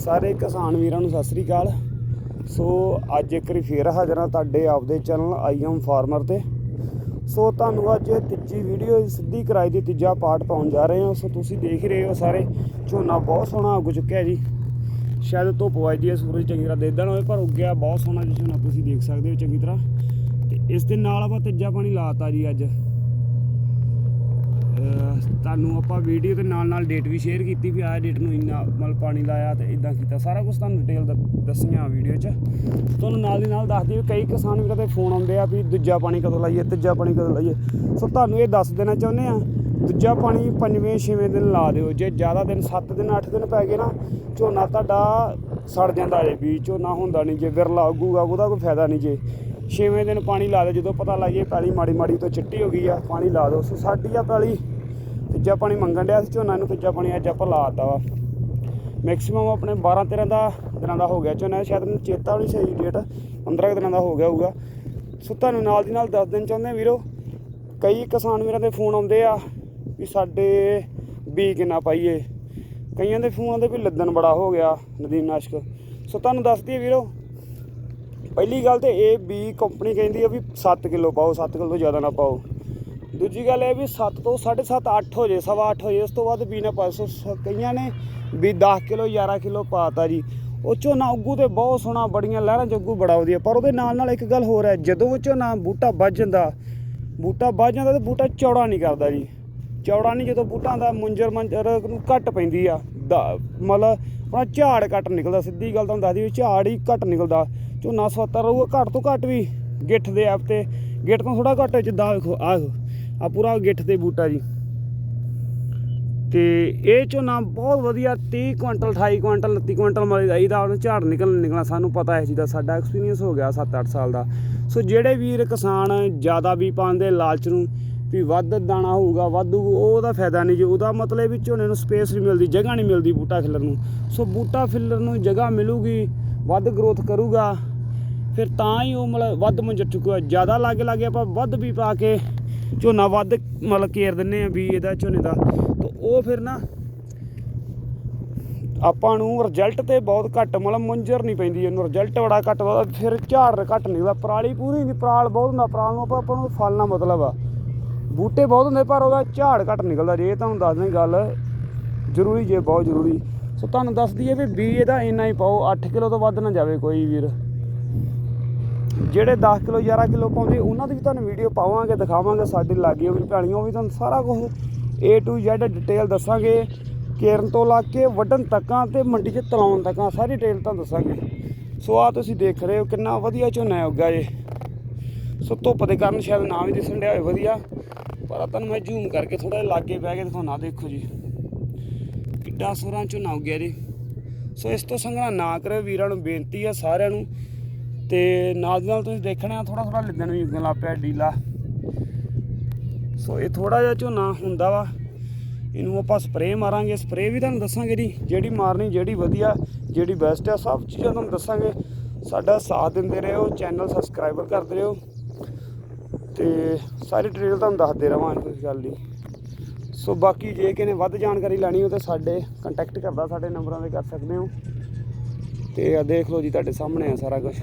ਸਾਰੇ ਕਿਸਾਨ ਵੀਰਾਂ ਨੂੰ ਸਤਿ ਸ੍ਰੀ ਅਕਾਲ। ਸੋ ਅੱਜ ਇੱਕ ਵਾਰੀ ਫੇਰ ਹਾਜ਼ਰ ਹਾਂ ਤੁਹਾਡੇ ਆਪਦੇ ਚੈਨਲ ਆਈ ਐਮ ਫਾਰਮਰ ਤੇ। ਸੋ ਤੁਹਾਨੂੰ ਅੱਜ ਤੀਜੀ ਵੀਡੀਓ ਸਿੱਧੀ ਕਰਾਈ ਦੀ ਤੀਜਾ ਪਾਰਟ ਪਾਉਣ ਜਾ ਰਹੇ ਹਾਂ। ਸੋ ਤੁਸੀਂ ਦੇਖ ਰਹੇ ਹੋ ਸਾਰੇ, ਝੋਨਾ ਬਹੁਤ ਸੋਹਣਾ ਉੱਗ ਚੁੱਕਿਆ ਜੀ। ਸ਼ਾਇਦ ਧੁੱਪ ਵੱਜਦੀ ਹੈ, ਸੂਰਜ ਚੰਗੀ ਤਰ੍ਹਾਂ ਦੇਖਦਾ ਨਾ ਹੋਵੇ, ਪਰ ਉੱਗਿਆ ਬਹੁਤ ਸੋਹਣਾ ਜੀ ਝੋਨਾ, ਤੁਸੀਂ ਦੇਖ ਸਕਦੇ ਹੋ ਚੰਗੀ ਤਰ੍ਹਾਂ। ਤੇ ਇਸ ਦੇ ਨਾਲ ਆਪਾਂ ਤੀਜਾ ਪਾਣੀ ਲਾਤਾ ਜੀ ਅੱਜ। ਤੁਹਾਨੂੰ ਆਪਾਂ ਵੀਡੀਓ ਦੇ ਨਾਲ ਨਾਲ ਡੇਟ ਵੀ ਸ਼ੇਅਰ ਕੀਤੀ ਵੀ ਆਹ ਡੇਟ ਨੂੰ ਇੰਨਾ ਮਤਲਬ ਪਾਣੀ ਲਾਇਆ ਤੇ ਇਦਾਂ ਕੀਤਾ। ਸਾਰਾ ਕੁਝ ਤੁਹਾਨੂੰ ਡਿਟੇਲ ਦੱਸੀਆਂ ਵੀਡੀਓ 'ਚ। ਤੁਹਾਨੂੰ ਨਾਲ ਦੀ ਨਾਲ ਦੱਸ ਦਿਓ ਕਈ ਕਿਸਾਨ ਵੀਰਾਂ ਦੇ ਫੋਨ ਆਉਂਦੇ ਆ ਵੀ ਦੂਜਾ ਪਾਣੀ ਕਦੋਂ ਲਾਈਏ, ਤੀਜਾ ਪਾਣੀ ਕਦੋਂ ਲਾਈਏ। ਸੋ ਤੁਹਾਨੂੰ ਇਹ ਦੱਸ ਦੇਣਾ ਚਾਹੁੰਦੇ ਆ, ਦੂਜਾ ਪਾਣੀ ਪੰਜਵੇਂ, ਛੇਵੇਂ ਦਿਨ ਲਾ ਦਿਓ। ਜੇ ਜ਼ਿਆਦਾ ਦਿਨ 7 ਦਿਨ 8 ਦਿਨ ਪੈ ਗਏ ਨਾ, ਝੋਨਾ ਤੁਹਾਡਾ ਸੜ ਜਾਂਦਾ ਏ ਵੀ ਝੋਨਾ ਹੁੰਦਾ ਨਹੀਂ ਜੇ, ਵਿਰਲਾ ਉੱਗੂਗਾ, ਉਹਦਾ ਕੋਈ ਫਾਇਦਾ ਨਹੀਂ ਜੇ। ਛੇਵੇਂ ਦਿਨ ਪਾਣੀ ਲਾ ਦਿਓ, ਜਦੋਂ ਪਤਾ ਲੱਗੇ ਪੈਲੀ ਮਾੜੀ ਮਾੜੀ ਤੋਂ ਚਿੱਟੀ ਹੋ ਗਈ ਆ, ਪਾਣੀ ਲਾ ਦਿਓ। ਸੋ ਸਾਡੀ ਆ ਪੈਲੀ, ਤੀਜਾ ਪਾਣੀ ਮੰਗਣ ਡਿਆ ਸੀ ਝੋਨਾ ਨੂੰ, ਤੀਜਾ ਪਾਣੀ ਅੱਜ ਆਪਾਂ ਲਾਤਾ ਵਾ। ਮੈਕਸਿਮਮ ਆਪਣੇ 12 13 ਦਾ ਦਿਨਾਂ ਦਾ ਹੋ ਗਿਆ ਝੋਨਾ, ਸ਼ਾਇਦ ਮੈਨੂੰ ਚੇਤਾ ਨਹੀਂ ਸਹੀ ਡੇਟ 15 ਕੁ ਦਿਨਾਂ ਦਾ ਹੋ ਗਿਆ ਹੋਊਗਾ। ਸੋ ਤੁਹਾਨੂੰ ਨਾਲ ਦੀ ਨਾਲ ਦੱਸ ਦੇਣ ਚਾਹੁੰਦੇ ਵੀਰੋ, ਕਈ ਕਿਸਾਨ ਵੀਰਾਂ ਦੇ ਫੋਨ ਆਉਂਦੇ ਆ ਵੀ ਸਾਡੇ ਬੀ ਕਿੰਨਾ ਪਾਈਏ। ਕਈਆਂ ਦੇ ਫੋਨ ਆਉਂਦੇ ਵੀ ਲੱਦਣ ਬੜਾ ਹੋ ਗਿਆ ਨਦੀਨ ਨਾਸ਼ਕ। ਸੋ ਤੁਹਾਨੂੰ ਦੱਸਦੀ ਵੀਰੋ ਪਹਿਲੀ ਗੱਲ ਤੇ ਇਹ ਬੀ ਕੰਪਨੀ ਕਹਿੰਦੀ ਆ ਵੀ 7 ਕਿਲੋ ਪਾਓ 7 ਕਿਲੋ ਤੋਂ ਜ਼ਿਆਦਾ ਨਾ ਪਾਓ। ਦੂਜੀ ਗੱਲ ਇਹ ਵੀ 7 ਤੋਂ 7.5 8 ਹੋ ਜੇ, ਸਵਾ 8 ਹੋ ਜੇ, ਉਸ ਤੋਂ ਬਾਅਦ ਬੀ ਨਾ ਪਾਓ ਸੋ ਸ- ਕਈਆਂ ਨੇ ਵੀ 10 ਕਿਲੋ 11 ਕਿਲੋ ਪਾਤਾ ਜੀ। ਉਹ ਝੋਨਾ ਉੱਗੂ ਤੇ ਬਹੁਤ ਸੋਹਣਾ, ਬੜੀਆਂ ਲਹਿਰਾਂ ਚ ਉੱਗੂ ਬੜਾ ਵਧੀਆ, ਪਰ ਉਹਦੇ ਨਾਲ ਨਾਲ ਇੱਕ ਗੱਲ ਹੋਰ ਹੈ, ਜਦੋਂ ਉਹ ਝੋਨਾ ਬੂਟਾ ਵੱਜ ਜਾਂਦਾ, ਬੂਟਾ ਵੱਜ ਜਾਂਦਾ ਤੇ ਬੂਟਾ ਚੌੜਾ ਨਹੀਂ ਕਰਦਾ ਜੀ। ਚੌੜਾ ਨਹੀਂ ਜਦੋਂ ਬੂਟਾ ਦਾ ਮੁੰਜਰ ਮੰਜਰ ਨੂੰ ਘੱਟ ਪੈਂਦੀ ਆ। ਮਤਲਬ ਆਪਣਾ ਝਾੜ ਘੱਟ ਨਿਕਲਦਾ, ਸਿੱਧੀ ਗੱਲ ਤੁਹਾਨੂੰ ਦੱਸਦੀ ਵੀ ਝਾੜ ਹੀ ਘੱਟ ਨਿਕਲਦਾ। ਝੋਨਾ ਸਵੱਤਾ ਰਹੂਗਾ, ਘੱਟ ਤੋਂ ਘੱਟ ਵੀ ਗਿੱਠ ਦੇ ਆਪ ਤੇ, ਗਿੱਠ ਤੋਂ ਥੋੜਾ ਘੱਟ ਜਿੱਦਾਂ ਵੇਖੋ, ਆਹ ਆ ਪੂਰਾ ਗਿੱਠ ਤੇ ਬੂਟਾ ਜੀ। ਤੇ ਇਹ ਝੋਨਾ ਬਹੁਤ ਵਧੀਆ 30 ਕੁਇੰਟਲ 28 ਕੁਇੰਟਲ 29 ਕੁਇੰਟਲ ਮਲੇ ਇਹਦਾ ਉਹਨੂੰ ਝਾੜ ਨਿਕਲ ਨਿਕਲਣਾ, ਸਾਨੂੰ ਪਤਾ ਹੈ ਜੀ ਦਾ, ਸਾਡਾ ਐਕਸਪੀਰੀਅੰਸ ਹੋ ਗਿਆ 7-8 ਸਾਲ ਦਾ। ਸੋ ਜਿਹੜੇ ਵੀਰ ਕਿਸਾਨ ਜ਼ਿਆਦਾ ਵੀ ਪਾਉਂਦੇ ਲਾਲਚ ਨੂੰ ਵੀ ਵੱਧ ਦਾਣਾ ਹੋਊਗਾ, ਵਾਧੂ ਉਹਦਾ ਫਾਇਦਾ ਨਹੀਂ ਜੀ। ਉਹਦਾ ਮਤਲਬ ਵੀ ਝੋਨੇ ਨੂੰ ਸਪੇਸ ਨਹੀਂ ਮਿਲਦੀ, ਜਗ੍ਹਾ ਨਹੀਂ ਮਿਲਦੀ ਬੂਟਾ ਫਿਲਰ ਨੂੰ। ਸੋ ਬੂਟਾ ਫਿਲਰ ਨੂੰ ਜਗ੍ਹਾ ਮਿਲੂਗੀ, ਵੱਧ ਗਰੋਥ ਕਰੂਗਾ। ਫਿਰ ਤਾਂ ਹੀ ਉਹ ਮਤਲਬ ਵੱਧ ਮੰਜਰ ਚੁੱਕੂਗਾ। ਜ਼ਿਆਦਾ ਲਾਗੇ ਲਾਗੇ ਆਪਾਂ ਵੱਧ ਵੀ ਪਾ ਕੇ ਝੋਨਾ ਵੱਧ ਮਤਲਬ ਕੇਰ ਦਿੰਨੇ ਆ ਵੀ ਇਹਦਾ, ਝੋਨੇ ਦਾ। ਤਾਂ ਉਹ ਫਿਰ ਨਾ ਆਪਾਂ ਨੂੰ ਰਿਜ਼ਲਟ ਤੇ ਬਹੁਤ ਘੱਟ ਮਤਲਬ ਮੁੰਜਰ ਨਹੀਂ ਪੈਂਦੀ ਇਹਨੂੰ ਰਿਜ਼ਲਟ ਬੜਾ ਘੱਟ ਫਿਰ ਝਾੜ ਘੱਟ ਨਿਕਲਦਾ ਪਰਾਲੀ ਪੂਰੀ ਨਹੀਂ, ਪਰਾਲ ਬਹੁਤ ਹੁੰਦਾ, ਪਰਾਲ ਨੂੰ ਆਪਾਂ ਆਪਾਂ ਨੂੰ ਫਲ ਨਾਲ ਮਤਲਬ ਆ। ਬੂਟੇ ਬਹੁਤ ਹੁੰਦੇ, ਪਰ ਉਹਦਾ ਝਾੜ ਘੱਟ ਨਿਕਲਦਾ ਜੇ ਤੁਹਾਨੂੰ ਦੱਸ ਦਿਆਂ ਗੱਲ, ਜ਼ਰੂਰੀ ਜੇ, ਬਹੁਤ ਜ਼ਰੂਰੀ। ਸੋ ਤੁਹਾਨੂੰ ਦੱਸ ਦਈਏ ਵੀ ਬੀ ਇਹਦਾ ਇੰਨਾ ਹੀ ਪਾਓ 8 ਕਿਲੋ ਤੋਂ ਵੱਧ ਨਾ ਜਾਵੇ ਕੋਈ ਵੀਰ। ਜਿਹੜੇ 10 ਕਿਲੋ 11 ਕਿਲੋ ਪਾਉਂਦੇ, ਉਹਨਾਂ ਦੀ ਵੀ ਤੁਹਾਨੂੰ ਵੀਡੀਓ ਪਾਵਾਂਗੇ, ਦਿਖਾਵਾਂਗੇ, ਸਾਡੇ ਲਾਗੇ ਵੀ ਭੈਣੀਆਂ, ਉਹ ਵੀ ਤੁਹਾਨੂੰ ਸਾਰਾ ਕੁਝ A to Z ਡਿਟੇਲ ਦੱਸਾਂਗੇ। ਕੇਰਨ ਤੋਂ ਲਾ ਕੇ ਵੱਢਣ ਤੱਕਾਂ ਤੇ ਮੰਡੀ 'ਚ ਤਲਾਉਣ ਤੱਕਾਂ ਸਾਰੀ ਡਿਟੇਲ ਤੁਹਾਨੂੰ ਦੱਸਾਂਗੇ। ਸੋ ਆ ਤੁਸੀਂ ਦੇਖ ਰਹੇ ਹੋ ਕਿੰਨਾ ਵਧੀਆ ਝੋਨਾ ਉੱਗਾ ਜੇ ਸੋ ਧੁੱਪ ਦੇ ਕਾਰਨ ਸ਼ਾਇਦ ਨਾ ਵੀ ਦਿਸਣ ਡਿਆ ਹੋਵੇ, ਵਧੀਆ। ਪਰ ਤੁਹਾਨੂੰ ਮੈਂ ਜ਼ੂਮ ਕਰਕੇ ਥੋੜਾ ਲਾਗੇ ਬਹਿ ਕੇ ਦਿਖਾਉਣਾ, ਦੇਖੋ ਜੀ। ਕਿੱਡਾ ਸੋਹਣਾ ਝੋਨਾ ਉੱਗਿਆ ਜੀ। ਸੋ ਇਸ ਤੋਂ ਸੰਘਣਾ ਨਾ ਕਰਿਓ, ਵੀਰਾਂ ਨੂੰ ਬੇਨਤੀ ਆ ਸਾਰਿਆਂ ਨੂੰ। ਤੇ ਨਾਲ ਦੀ ਨਾਲ ਤੁਸੀਂ ਦੇਖਣਾ ਥੋੜਾ ਥੋੜਾ ਲਿੱਦਣ ਵੀ ਉੱਗਣ ਲੱਗ ਪਿਆ ਡੀਲਾ। ਸੋ ਇਹ ਥੋੜਾ ਜਿਹਾ ਝੋਨਾ ਹੁੰਦਾ ਵਾ। ਇਹਨੂੰ ਆਪਾਂ ਸਪਰੇਅ ਮਾਰਾਂਗੇ। ਸਪਰੇਅ ਵੀ ਤੁਹਾਨੂੰ ਦੱਸਾਂਗੇ ਜੀ, ਜਿਹੜੀ ਮਾਰਨੀ, ਜਿਹੜੀ ਵਧੀਆ, ਜਿਹੜੀ ਬੈਸਟ ਆ, ਸਭ ਚੀਜ਼ਾਂ ਤੁਹਾਨੂੰ ਦੱਸਾਂਗੇ। ਸਾਡਾ ਸਾਥ ਦਿੰਦੇ ਰਹੋ ਚੈਨਲ ਸਬਸਕ੍ਰਾਈਬਰ ਕਰਦੇ ਰਹੋ। ਤੇ ਸਾਰੀ ਡਿਟੇਲ ਤੁਹਾਨੂੰ ਦੱਸਦੇ ਰਵਾਂਗੇ ਕੋਈ ਗੱਲ ਨਹੀਂ ਸੋ ਬਾਕੀ ਜੇ ਕਿਸੇ ਨੇ ਵੱਧ ਜਾਣਕਾਰੀ ਲੈਣੀ ਹੋ ਤਾਂ ਸਾਡੇ ਕੰਟੈਕਟ ਕਰਦਾ, ਸਾਡੇ ਨੰਬਰਾਂ ਤੇ ਕਰ ਸਕਦੇ ਹੋ। ਤੇ ਆ ਦੇਖ ਲਓ ਜੀ, ਤੁਹਾਡੇ ਸਾਹਮਣੇ ਆ ਸਾਰਾ ਕੁਝ